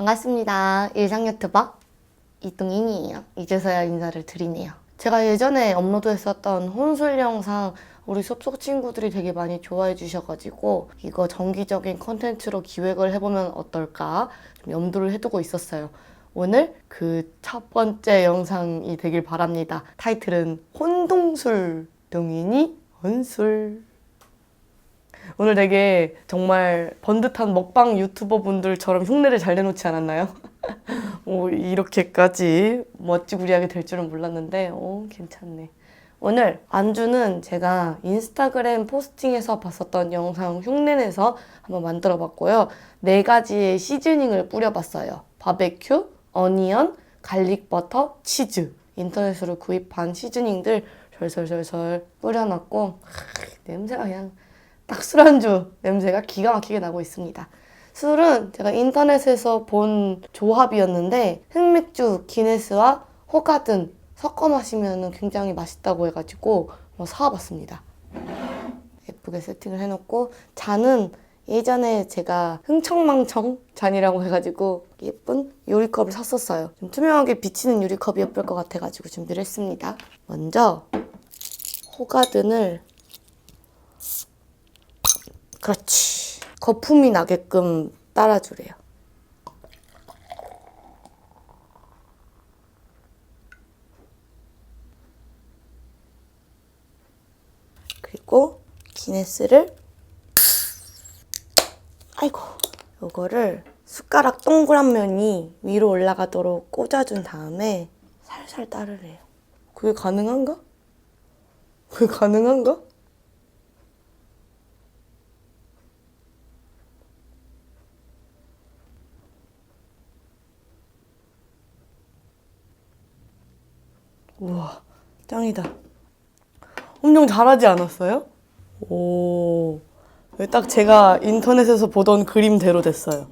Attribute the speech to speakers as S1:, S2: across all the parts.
S1: 반갑습니다. 일상 유튜버 이동인이에요. 이제서야 인사를 드리네요. 제가 예전에 업로드했었던 혼술 영상 우리 숲속 친구들이 되게 많이 좋아해 주셔가지고 이거 정기적인 컨텐츠로 기획을 해보면 어떨까 좀 염두를 해두고 있었어요. 오늘 그 첫 번째 영상이 되길 바랍니다. 타이틀은 혼동술 동인이 혼술 오늘 되게 정말 번듯한 먹방 유튜버 분들처럼 흉내를 잘 내놓지 않았나요? 오, 이렇게까지 멋지구리하게 될 줄은 몰랐는데, 오, 괜찮네. 오늘 안주는 제가 인스타그램 포스팅에서 봤었던 영상 흉내내서 한번 만들어 봤고요. 네 가지의 시즈닝을 뿌려봤어요. 바베큐, 어니언, 갈릭 버터, 치즈. 인터넷으로 구입한 시즈닝들 절절절절 뿌려놨고, 하, 냄새가 그냥 딱 술안주 냄새가 기가 막히게 나고 있습니다. 술은 제가 인터넷에서 본 조합이었는데 흑맥주 기네스와 호가든 섞어 마시면 굉장히 맛있다고 해가지고 뭐 사와봤습니다. 예쁘게 세팅을 해놓고 잔은 예전에 제가 흥청망청 잔이라고 해가지고 예쁜 유리컵을 샀었어요. 좀 투명하게 비치는 유리컵이 예쁠 것 같아가지고 준비를 했습니다. 먼저 호가든을 그렇지. 거품이 나게끔 따라주래요. 그리고 기네스를 아이고 요거를 숟가락 동그란 면이 위로 올라가도록 꽂아준 다음에 살살 따르래요. 그게 가능한가? 그게 가능한가? 우와, 짱이다. 엄청 잘하지 않았어요? 오, 딱 제가 인터넷에서 보던 그림대로 됐어요.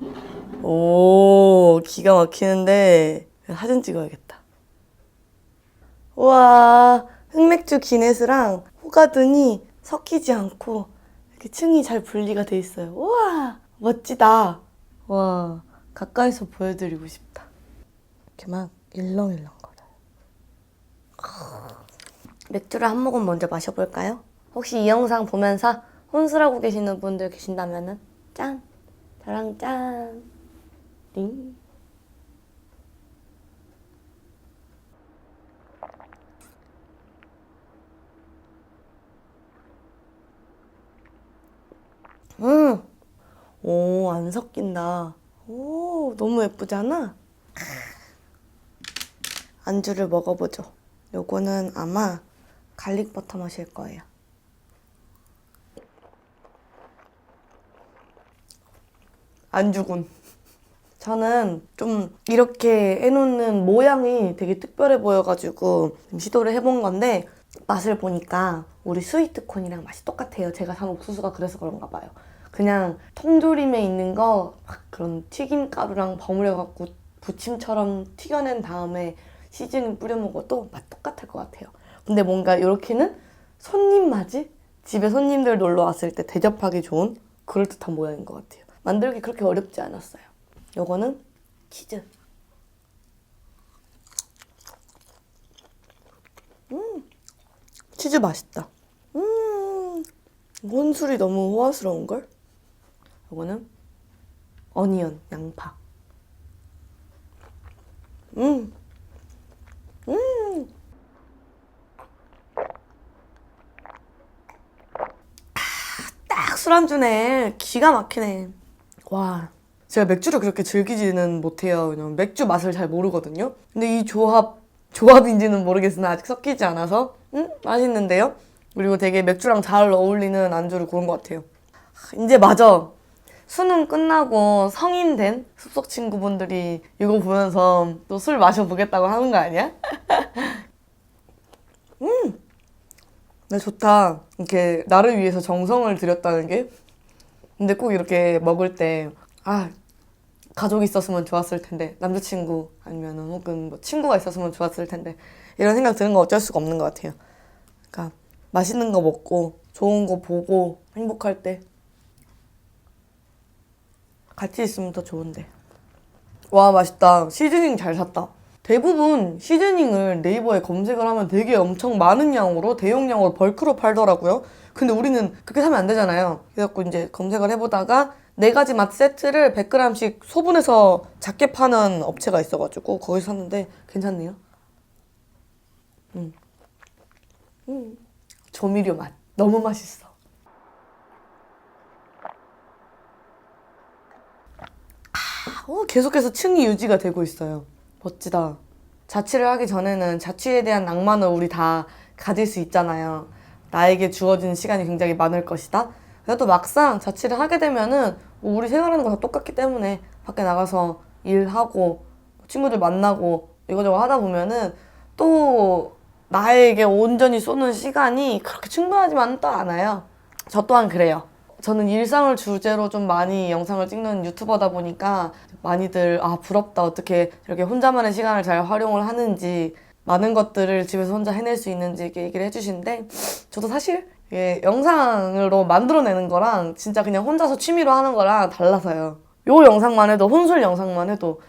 S1: 오, 기가 막히는데 사진 찍어야겠다. 우와, 흑맥주 기네스랑 호가든이 섞이지 않고 이렇게 층이 잘 분리가 돼 있어요. 우와, 멋지다. 와, 가까이서 보여드리고 싶다. 이렇게 막 일렁일렁. 맥주를 한 모금 먼저 마셔볼까요? 혹시 이 영상 보면서 혼술하고 계시는 분들 계신다면은 짠! 저랑 짠! 링! 음! 오, 안 섞인다. 오, 너무 예쁘잖아? 안주를 먹어보죠. 요거는 아마 갈릭 버터 맛일 거예요. 안주군. 저는 좀 이렇게 해놓는 모양이 되게 특별해 보여가지고 좀 시도를 해본 건데 맛을 보니까 우리 스위트콘이랑 맛이 똑같아요. 제가 산 옥수수가 그래서 그런가 봐요. 그냥 통조림에 있는 거 막 그런 튀김 가루랑 버무려갖고 부침처럼 튀겨낸 다음에 시즈닝 뿌려 먹어도 맛 똑같을 것 같아요. 근데 뭔가 이렇게는 손님 맞이? 집에 손님들 놀러 왔을 때 대접하기 좋은 그럴듯한 모양인 것 같아요. 만들기 그렇게 어렵지 않았어요. 요거는 치즈. 음, 치즈 맛있다. 음, 혼술이 너무 호화스러운걸? 요거는 어니언, 양파. 음, 딱 술안주네. 기가 막히네. 와. 제가 맥주를 그렇게 즐기지는 못해요. 왜냐면 맥주 맛을 잘 모르거든요. 근데 이 조합, 조합인지는 모르겠으나 아직 섞이지 않아서, 음, 맛있는데요? 그리고 되게 맥주랑 잘 어울리는 안주를 고른 것 같아요. 하, 이제 맞아. 수능 끝나고 성인 된 숲속 친구분들이 이거 보면서 또 술 마셔보겠다고 하는 거 아니야? 음! 네, 좋다. 이렇게 나를 위해서 정성을 들였다는 게. 근데 꼭 이렇게 먹을 때, 아, 가족이 있었으면 좋았을 텐데, 남자친구 아니면 혹은 뭐 친구가 있었으면 좋았을 텐데, 이런 생각 드는 거 어쩔 수가 없는 것 같아요. 그러니까, 맛있는 거 먹고, 좋은 거 보고, 행복할 때, 같이 있으면 더 좋은데.
S2: 와 맛있다. 시즈닝 잘 샀다. 대부분 시즈닝을 네이버에 검색을 하면 되게 엄청 많은 양으로 대용량으로 벌크로 팔더라고요. 근데 우리는 그렇게 사면 안 되잖아요. 그래갖고 이제 검색을 해보다가 네 가지 맛 세트를 100g씩 소분해서 작게 파는 업체가 있어가지고 거기서 샀는데 괜찮네요. 음. 음. 조미료 맛 너무 맛있어. 어, 계속해서 층이 유지가 되고 있어요. 멋지다. 자취를 하기 전에는 자취에 대한 낭만을 우리 다 가질 수 있잖아요. 나에게 주어진 시간이 굉장히 많을 것이다. 그래도 막상 자취를 하게 되면은 뭐 우리 생활하는 거 다 똑같기 때문에 밖에 나가서 일하고 친구들 만나고 이거저거 하다 보면은 또 나에게 온전히 쏘는 시간이 그렇게 충분하지만 또 않아요. 저 또한 그래요. 저는 일상을 주제로 좀 많이 영상을 찍는 유튜버다 보니까 많이들 아 부럽다 어떻게 이렇게 혼자만의 시간을 잘 활용을 하는지 많은 것들을 집에서 혼자 해낼 수 있는지 이렇게 얘기를 해주시는데 저도 사실 이게 영상으로 만들어내는 거랑 진짜 그냥 혼자서 취미로 하는 거랑 달라서요. 요 영상만 해도 혼술 영상만 해도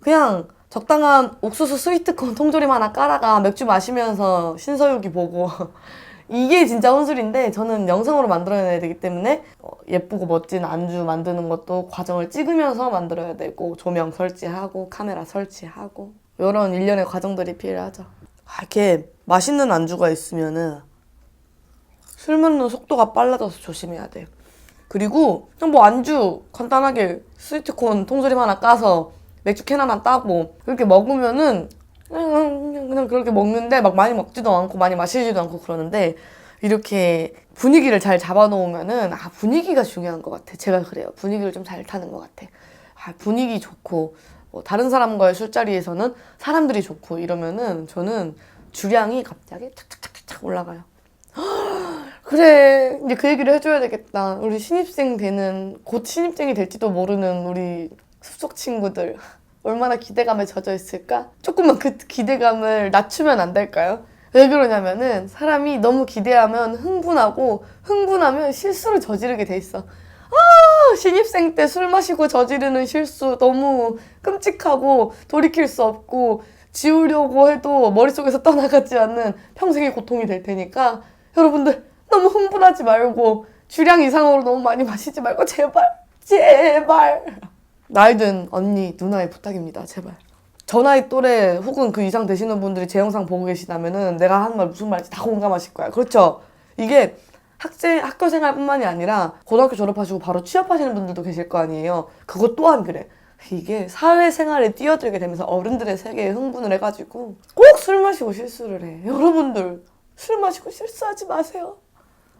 S2: 그냥 적당한 옥수수 스위트콘 통조림 하나 깔아가 맥주 마시면서 신서유기 보고 이게 진짜 혼술인데 저는 영상으로 만들어내야 되기 때문에 어, 예쁘고 멋진 안주 만드는 것도 과정을 찍으면서 만들어야 되고 조명 설치하고 카메라 설치하고 이런 일련의 과정들이 필요하죠. 아, 이렇게 맛있는 안주가 있으면은 술 먹는 속도가 빨라져서 조심해야 돼요. 그리고 그냥 뭐 안주 간단하게 스위트콘 통조림 하나 까서 맥주 캔 하나 따고 그렇게 먹으면은 그냥, 그렇게 먹는데 막 많이 먹지도 않고 많이 마시지도 않고 그러는데 이렇게 분위기를 잘 잡아놓으면은 아 분위기가 중요한 것 같아. 제가 그래요. 분위기를 좀 잘 타는 것 같아. 아 분위기 좋고 뭐 다른 사람과의 술자리에서는 사람들이 좋고 이러면은 저는 주량이 갑자기 탁탁탁탁 올라가요. 그래 이제 그 얘기를 해줘야 되겠다 우리 신입생 되는 곧 신입생이 될지도 모르는 우리 숲속 친구들 얼마나 기대감에 젖어 있을까? 조금만 그 기대감을 낮추면 안 될까요? 왜 그러냐면은 사람이 너무 기대하면 흥분하고 흥분하면 실수를 저지르게 돼 있어. 아 신입생 때 술 마시고 저지르는 실수 너무 끔찍하고 돌이킬 수 없고 지우려고 해도 머릿속에서 떠나가지 않는 평생의 고통이 될 테니까 여러분들 너무 흥분하지 말고 주량 이상으로 너무 많이 마시지 말고 제발 제발 나이든 언니 누나의 부탁입니다 제발. 저 나이 또래 혹은 그 이상 되시는 분들이 제 영상 보고 계시다면은 내가 하는 말 무슨 말인지 다 공감하실 거야. 그렇죠? 이게 학생 학교 생활뿐만이 아니라 고등학교 졸업하시고 바로 취업하시는 분들도 계실 거 아니에요. 그것 또한 그래. 이게 사회생활에 뛰어들게 되면서 어른들의 세계에 흥분을 해가지고 꼭 술 마시고 실수를 해. 여러분들 술 마시고 실수하지 마세요.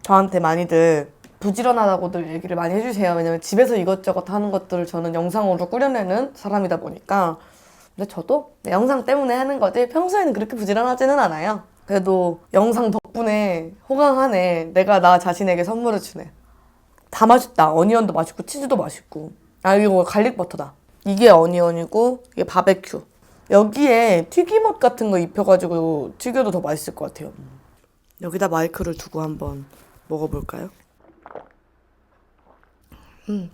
S2: 저한테 많이들 부지런하다고들 얘기를 많이 해주세요. 왜냐면 집에서 이것저것 하는 것들을 저는 영상으로 꾸려내는 사람이다 보니까. 근데 저도 내 영상 때문에 하는 거지 평소에는 그렇게 부지런하지는 않아요. 그래도 영상 덕분에 호강하네. 내가 나 자신에게 선물을 주네. 다 맛있다. 어니언도 맛있고 치즈도 맛있고. 아 이거 갈릭 버터다. 이게 어니언이고 이게 바베큐. 여기에 튀김옷 같은 거 입혀가지고 튀겨도 더 맛있을 것 같아요. 여기다 마이크를 두고 한번 먹어볼까요? 음.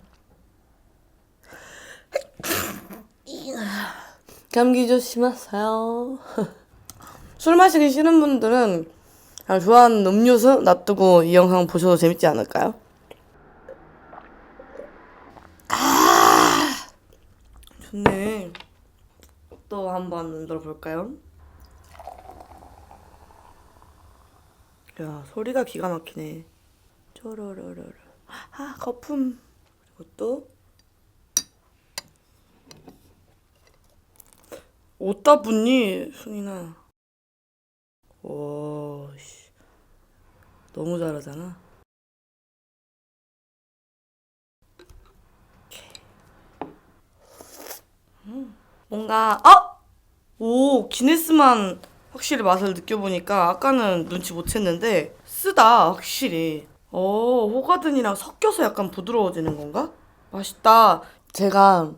S2: 감기 조심하세요. 술 마시기 싫은 분들은 좋아하는 음료수 놔두고 이 영상 보셔도 재밌지 않을까요? 아, 좋네. 또 한번 만들어 볼까요? 야 소리가 기가 막히네. 쪼로로로로. 아 거품. 또 어디다 붓니 순이나. 와 씨. 너무 잘하잖아. 음, 뭔가 어? 오 기네스만 확실히 맛을 느껴보니까 아까는 눈치 못 챘는데 쓰다 확실히 어 호가든이랑 섞여서 약간 부드러워지는 건가? 맛있다 제가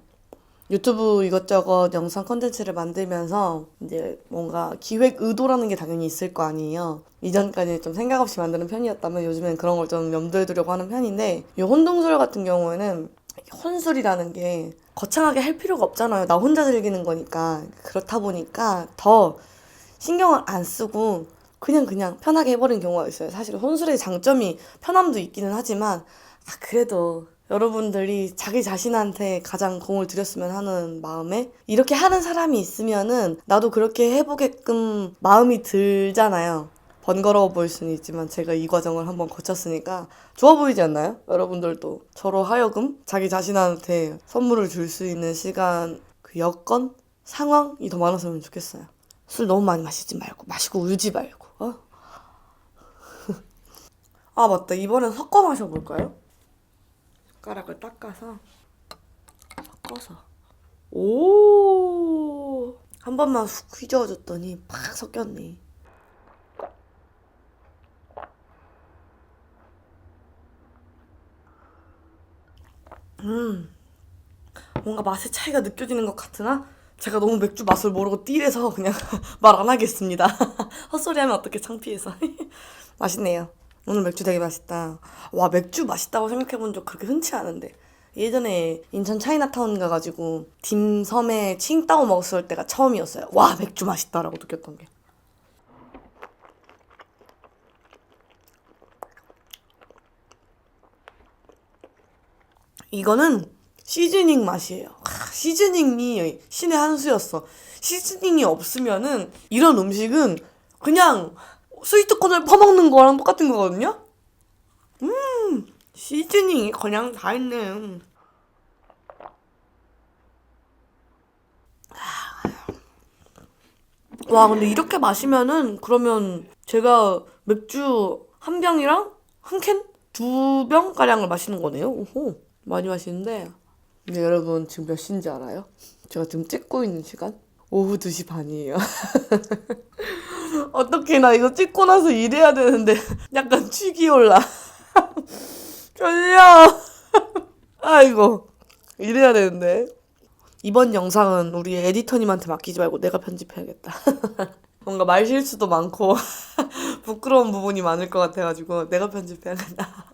S2: 유튜브 이것저것 영상 컨텐츠를 만들면서 이제 뭔가 기획 의도라는 게 당연히 있을 거 아니에요 이전까지 좀 생각 없이 만드는 편이었다면 요즘엔 그런 걸 좀 염두에 두려고 하는 편인데 이 혼동술 같은 경우에는 혼술이라는 게 거창하게 할 필요가 없잖아요. 나 혼자 즐기는 거니까. 그렇다 보니까 더 신경을 안 쓰고 그냥 그냥 편하게 해버리는 경우가 있어요. 사실 혼술의 장점이 편함도 있기는 하지만 아, 그래도 여러분들이 자기 자신한테 가장 공을 들였으면 하는 마음에 이렇게 하는 사람이 있으면은 나도 그렇게 해보게끔 마음이 들잖아요. 번거로워 보일 수는 있지만 제가 이 과정을 한번 거쳤으니까 좋아 보이지 않나요? 여러분들도 저로 하여금 자기 자신한테 선물을 줄 수 있는 시간, 그 여건, 상황이 더 많았으면 좋겠어요. 술 너무 많이 마시지 말고 마시고 울지 말고. 어? 아 맞다 이번엔 섞어 마셔볼까요? 숟가락을 닦아서 섞어서 오. 한 번만 훅 휘저어줬더니 팍 섞였네. 음. 뭔가 맛의 차이가 느껴지는 것 같으나 제가 너무 맥주 맛을 모르고 띠래서 그냥 말 안 하겠습니다. 헛소리하면 어떻게 창피해서. 맛있네요. 오늘 맥주 되게 맛있다. 와 맥주 맛있다고 생각해본 적 그렇게 흔치 않은데 예전에 인천 차이나타운 가가지고 딤섬에 칭따오 먹었을 때가 처음이었어요. 와 맥주 맛있다라고 느꼈던 게. 이거는 시즈닝 맛이에요. 아, 시즈닝이 신의 한 수였어. 시즈닝이 없으면은 이런 음식은 그냥 스위트콘을 퍼먹는 거랑 똑같은 거거든요. 음, 시즈닝이 그냥 다 있네. 와, 근데 이렇게 마시면은 그러면 제가 맥주 한 병이랑 한 캔? 두 병 가량을 마시는 거네요. 오호. 많이 마시는데. 근데 여러분 지금 몇 시인지 알아요? 제가 지금 찍고 있는 시간? 오후 2시 반이에요. 어떻게 나 이거 찍고 나서 일해야 되는데 약간 취기 올라. 졸려. 아이고. 일해야 되는데. 이번 영상은 우리 에디터님한테 맡기지 말고 내가 편집해야겠다. 뭔가 말 실수도 많고 부끄러운 부분이 많을 것 같아가지고 내가 편집해야겠다.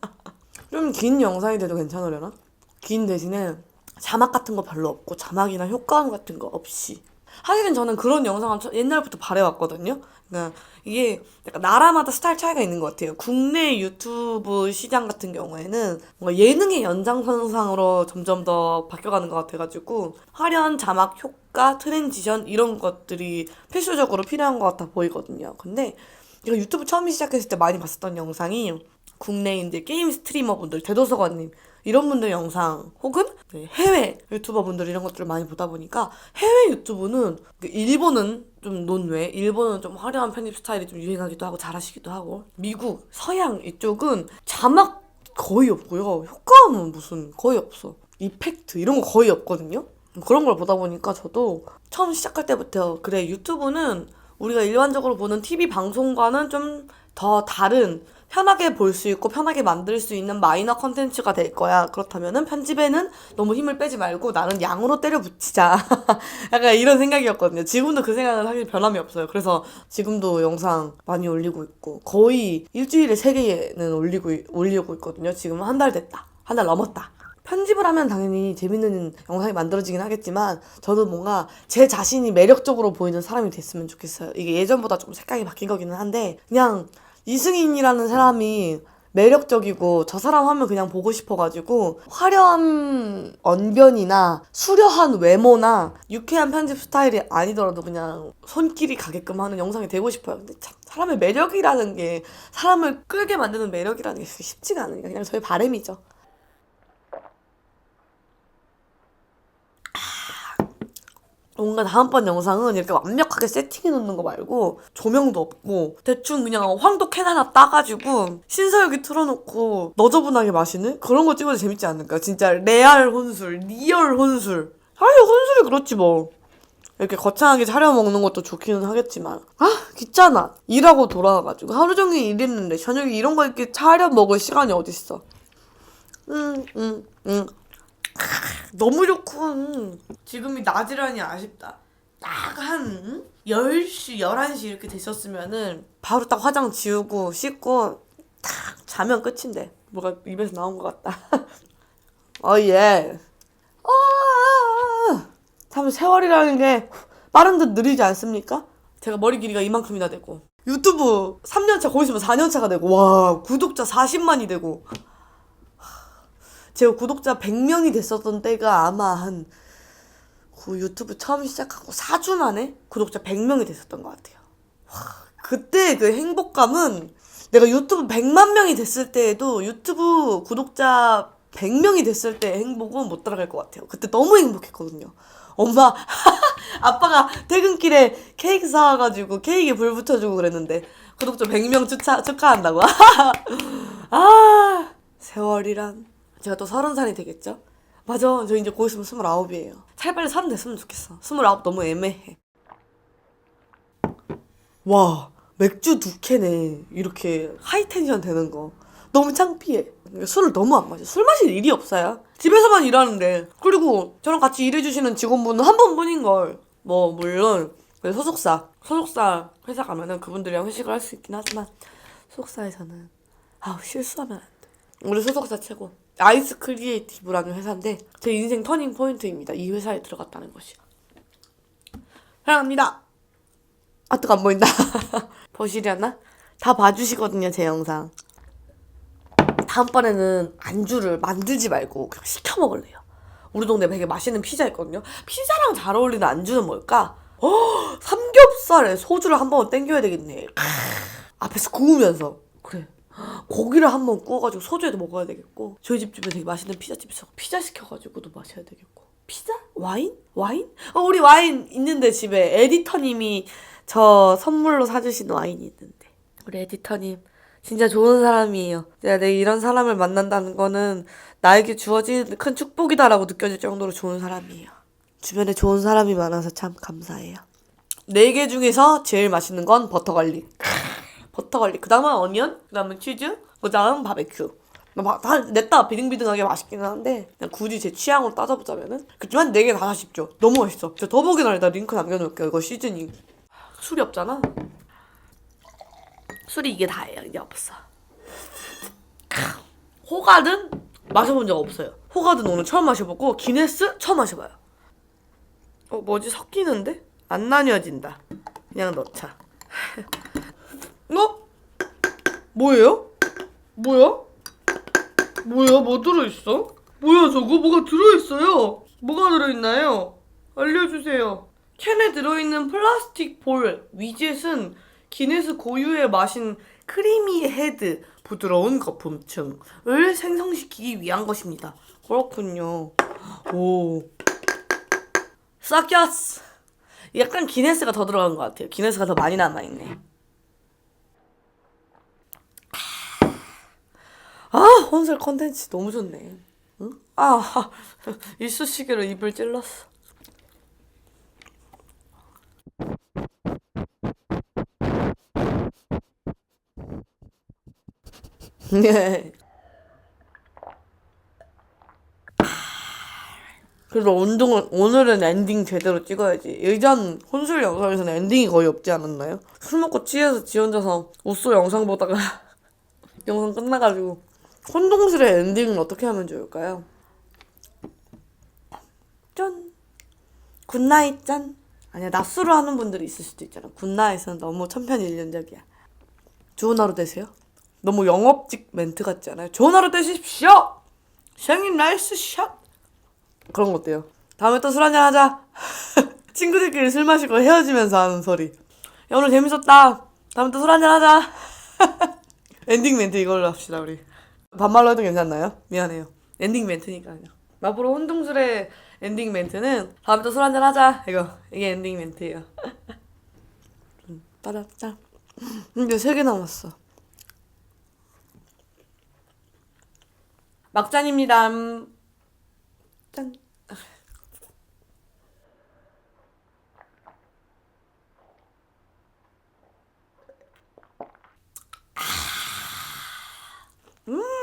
S2: 좀 긴 영상이 돼도 괜찮으려나? 긴 대신에 자막 같은 거 별로 없고 자막이나 효과음 같은 거 없이 사실은 저는 그런 영상을 저- 옛날부터 바래왔거든요. 그러니까 이게 약간 나라마다 스타일 차이가 있는 것 같아요. 국내 유튜브 시장 같은 경우에는 뭔가 예능의 연장선상으로 점점 더 바뀌어가는 것 같아가지고 화려한 자막 효과, 트랜지션 이런 것들이 필수적으로 필요한 것 같아 보이거든요. 근데 제가 유튜브 처음 시작했을 때 많이 봤었던 영상이 국내인들 게임 스트리머분들 대도서관님 이런 분들 영상 혹은 네, 해외 유튜버분들 이런 것들을 많이 보다 보니까 해외 유튜브는 그 일본은 좀 논외 일본은 좀 화려한 편집 스타일이 좀 유행하기도 하고 잘하시기도 하고 미국 서양 이쪽은 자막 거의 없고요. 효과음은 무슨 거의 없어. 이펙트 이런 거 거의 없거든요. 그런 걸 보다 보니까 저도 처음 시작할 때부터 그래 유튜브는 우리가 일반적으로 보는 TV 방송과는 좀 더 다른 편하게 볼 수 있고 편하게 만들 수 있는 마이너 컨텐츠가 될 거야. 그렇다면은 편집에는 너무 힘을 빼지 말고 나는 양으로 때려 붙이자. 약간 이런 생각이었거든요. 지금도 그 생각은 사실 변함이 없어요. 그래서 지금도 영상 많이 올리고 있고 거의 일주일에 세 개는 올리고 올리고 있거든요. 지금 한 달 됐다. 한 달 넘었다. 편집을 하면 당연히 재밌는 영상이 만들어지긴 하겠지만 저도 뭔가 제 자신이 매력적으로 보이는 사람이 됐으면 좋겠어요. 이게 예전보다 조금 색깔이 바뀐 거기는 한데 그냥 이승인이라는 사람이 매력적이고 저 사람 하면 그냥 보고 싶어가지고 화려한 언변이나 수려한 외모나 유쾌한 편집 스타일이 아니더라도 그냥 손길이 가게끔 하는 영상이 되고 싶어요. 근데 참 사람의 매력이라는 게 사람을 끌게 만드는 매력이라는 게 쉽지가 않으니까 그냥 저의 바람이죠. 뭔가 다음번 영상은 이렇게 완벽하게 세팅해 놓는 거 말고 조명도 없고 대충 그냥 황도 캔 하나 따가지고 신서유기 틀어놓고 너저분하게 마시는 그런 거 찍어도 재밌지 않을까 진짜 레알 혼술 리얼 혼술. 사실 혼술이 그렇지 뭐. 이렇게 거창하게 차려 먹는 것도 좋기는 하겠지만. 아 귀찮아. 일하고 돌아와가지고. 하루 종일 일했는데 저녁에 이런 거 이렇게 차려 먹을 시간이 어딨어. 응응응 너무 좋군. 지금이 낮이라니 아쉽다. 딱 한 10시, 11시 이렇게 됐었으면은 바로 딱 화장 지우고 씻고 딱 자면 끝인데. 뭐가 입에서 나온 것 같다. 어, 예. 어, 아, 참 세월이라는 게 빠른 듯 느리지 않습니까? 제가 머리 길이가 이만큼이나 되고 유튜브 3년차 거기 있으면 4년차가 되고 와 구독자 40만이 되고 제가 구독자 100명이 됐었던 때가 아마 한 그 유튜브 처음 시작하고 4주 만에 구독자 100명이 됐었던 것 같아요. 와, 그때 그 행복감은 내가 유튜브 100만 명이 됐을 때에도 유튜브 구독자 100명이 됐을 때 행복은 못 따라갈 것 같아요. 그때 너무 행복했거든요. 엄마, 아빠가 퇴근길에 케이크 사와가지고 케이크에 불 붙여주고 그랬는데 구독자 100명 축하, 축하한다고. 아, 세월이란. 제가 또 서른 살이 되겠죠? 맞아. 저 이제 곧 있으면 스물아홉이에요. 차라리 서른 됐으면 좋겠어. 스물아홉 너무 애매해. 와, 맥주 두 캔에 이렇게 하이텐션 되는 거. 너무 창피해. 술을 너무 안 마셔. 술 마실 일이 없어요. 집에서만 일하는데. 그리고 저랑 같이 일해주시는 직원분은 한 번뿐인걸. 뭐, 물론, 그 소속사. 소속사 회사 가면은 그분들이랑 회식을 할 수 있긴 하지만, 소속사에서는, 아우, 실수하면 안 돼. 우리 소속사 최고. 아이스 크리에이티브라는 회사인데, 제 인생 터닝 포인트입니다. 이 회사에 들어갔다는 것이. 사랑합니다. 아, 뜨거 안 보인다. 보시려나? 다 봐주시거든요, 제 영상. 다음번에는 안주를 만들지 말고 그냥 시켜 먹을래요. 우리 동네 되게 맛있는 피자 있거든요. 피자랑 잘 어울리는 안주는 뭘까? 어, 삼겹살에 소주를 한 번 땡겨야 되겠네. 크, 앞에서 구우면서. 고기를 한번 구워가지고 소주에도 먹어야 되겠고 저희 집 주변에 되게 맛있는 피자집에서 피자 시켜가지고도 마셔야 되겠고 피자? 와인? 와인? 어 우리 와인 있는데 집에 에디터님이 저 선물로 사주신 와인이 있는데 우리 에디터님 진짜 좋은 사람이에요. 내가 내 이런 사람을 만난다는 거는 나에게 주어진 큰 축복이다라고 느껴질 정도로 좋은 사람이에요. 주변에 좋은 사람이 많아서 참 감사해요. 네 개 중에서 제일 맛있는 건 버터 갈릭. 버터 갈릭. 그 다음은 어니언, 그 다음은 치즈, 그 다음 바베큐. 막다 냈다 비등비등하게 맛있기는 한데 그냥 굳이 제 취향으로 따져보자면은 그렇지만 네개다 맛있죠. 너무 맛있어. 저 더보기란에다 링크 남겨놓을게요. 이거 시즈닝. 술이 없잖아. 술이 이게 다예요. 이제 없어. 호가든 마셔본 적 없어요. 호가든 오늘 처음 마셔보고 기네스 처음 마셔봐요. 어 뭐지 섞이는데? 안 나뉘어진다. 그냥 넣자. 어? 뭐예요? 뭐야? 뭐야? 뭐 들어있어? 뭐야 저거? 뭐가 들어있어요? 뭐가 들어있나요? 알려주세요. 캔에 들어있는 플라스틱 볼 위젯은 기네스 고유의 맛인 크리미 헤드 부드러운 거품층을 생성시키기 위한 것입니다. 그렇군요. 오. 싹야스. 약간 기네스가 더 들어간 것 같아요. 기네스가 더 많이 남아있네. 아, 혼술 컨텐츠 너무 좋네. 응? 아, 이쑤시개로 입을 찔렀어. 네. 그래서 운동은 오늘은 엔딩 제대로 찍어야지. 예전 혼술 영상에서는 엔딩이 거의 없지 않았나요? 술 먹고 취해서 지 혼자서 우소 영상 보다가 영상 끝나가지고 혼동술의 엔딩은 어떻게 하면 좋을까요? 짠. 굿나잇 짠. 아니야 낮술을 하는 분들이 있을 수도 있잖아. 굿나잇은 너무 천편일률적이야. 좋은 하루 되세요. 너무 영업직 멘트 같지 않아요? 좋은 하루 되십시오! 생일 나이스 샷! 그런 거 어때요? 다음에 또 술 한잔 하자. 친구들끼리 술 마시고 헤어지면서 하는 소리. 야 오늘 재밌었다. 다음에 또 술 한잔 하자. 엔딩 멘트 이걸로 합시다 우리 반말로 해도 괜찮나요? 미안해요. 엔딩 멘트니까요. 앞으로 혼동술의 엔딩 멘트는 다음에 또술 한잔 하자. 이거 이게 엔딩 멘트예요. 음, 따라따 이제 세개 남았어. 막잔입니다. 음.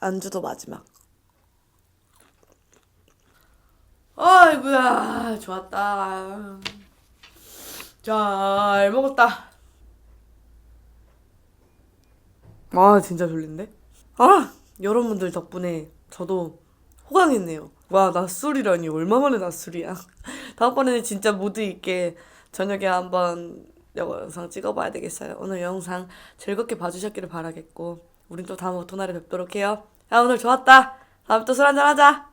S2: 짠 안주도 마지막. 아이고야, 좋았다. 잘 먹었다. 아, 진짜 졸린데? 아, 여러분들 덕분에 저도 호강했네요. 와 낮술이라니 얼마만에 낮술이야. 다음번에는 진짜 무드 있게 저녁에 한번 영상 찍어봐야 되겠어요. 오늘 영상 즐겁게 봐주셨기를 바라겠고 우린 또 다음 오토날에 뵙도록 해요. 야 오늘 좋았다. 다음에 또 술 한잔 하자.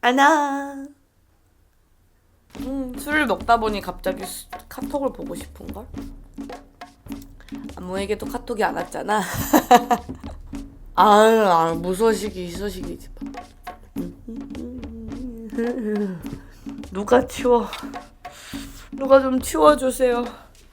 S2: 안녕. 음, 술을 먹다 보니 갑자기 수- 카톡을 보고 싶은 걸. 아무에게도 카톡이 안 왔잖아. 아유, 아, 무소식이 희소식이지. 누가 치워? 누가 좀 치워주세요.